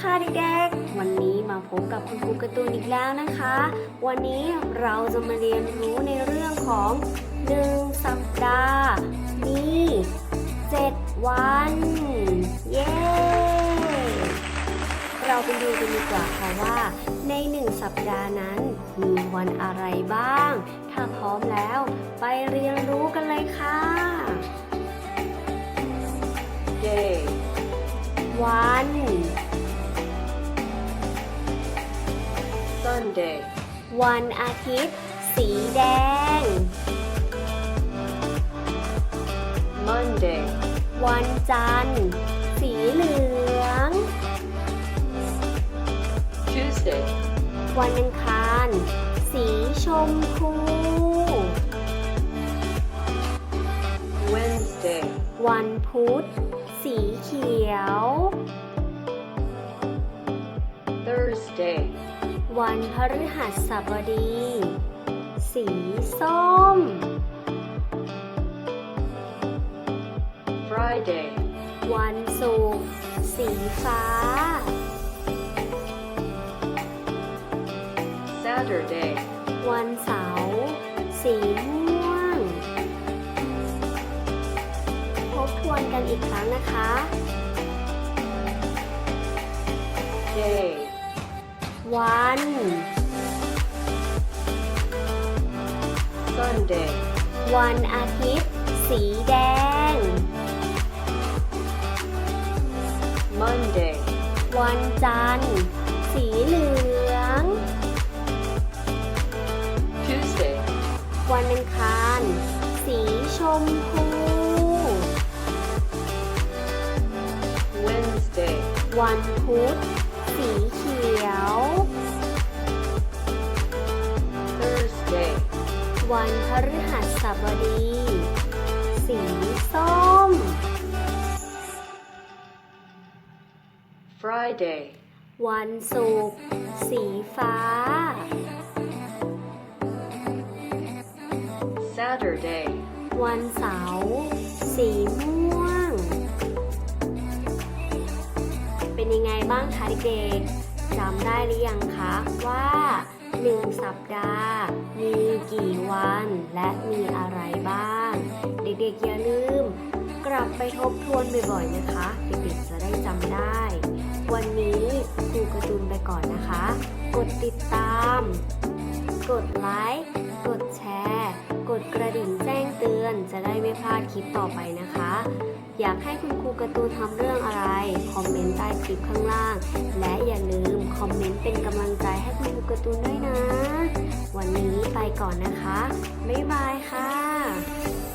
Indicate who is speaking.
Speaker 1: ค่ะเด็กๆ วันนี้มาพบกับคุณครูการ์ตูนอีกแล้วนะคะ วันนี้เราจะมาเรียนรู้ในเรื่องของหนึ่งสัปดาห์มีเจ็ดวัน เย้ เราไปดูกันดีกว่าค่ะว่า ในหนึ่งสัปดาห์นั้น มีวันอะไรบ้าง ถ้าพร้อมแล้วไปเรียนรู้กันเลยค่ะ
Speaker 2: day,
Speaker 1: วัน
Speaker 2: Sunday,
Speaker 1: วันอาทิตย์ สีแดง
Speaker 2: Monday,
Speaker 1: วันจันทร์ สีเหลือง
Speaker 2: Tuesday,
Speaker 1: วันอังคาร สีชมพู
Speaker 2: Wednesday,
Speaker 1: วันพุธ สีเขียว วันพฤหัสบดี สีส้ม
Speaker 2: Friday,
Speaker 1: วันศุกร์สีฟ้า
Speaker 2: Saturday,
Speaker 1: วันเสาร์สีม่วง ทบทวนกันอีกครั้งนะคะ วัน
Speaker 2: Sunday,
Speaker 1: วันอาทิตย์ สีแดง
Speaker 2: Monday,
Speaker 1: วันจันทร์ สีเหลือง
Speaker 2: Tuesday,
Speaker 1: วันอังคาร สีชมพู
Speaker 2: Wednesday,
Speaker 1: วันพุธ สีเขียว
Speaker 2: Thursday,
Speaker 1: วันพฤหัสบดี สีส้ม
Speaker 2: Friday,
Speaker 1: วันศุกร์สีฟ้า
Speaker 2: Saturday,
Speaker 1: วันเสาร์สีม่วง เป็นยังไงบ้างคะเด็กๆจำได้หรือยังคะว่า 1 สัปดาห์ มีกี่วันและมีอะไรบ้าง เด็กๆอย่าลืม กลับไปทบทวนบ่อยๆนะคะ เด็กๆจะได้จำได้ วันนี้ครูกร์ตูนไปก่อนนะคะ กดติดตาม กดไลค์ กดแชร์ กดกระดิ่ง ลิปต่อไปนะคะ อยากให้คุณครูกระตูนทำเรื่องอะไร คอมเมนต์ใต้คลิปข้างล่าง และอย่าลืมคอมเมนต์เป็นกำลังใจให้คุณครูกระตูนด้วยนะ วันนี้ไปก่อนนะคะ บ๊ายบายค่ะ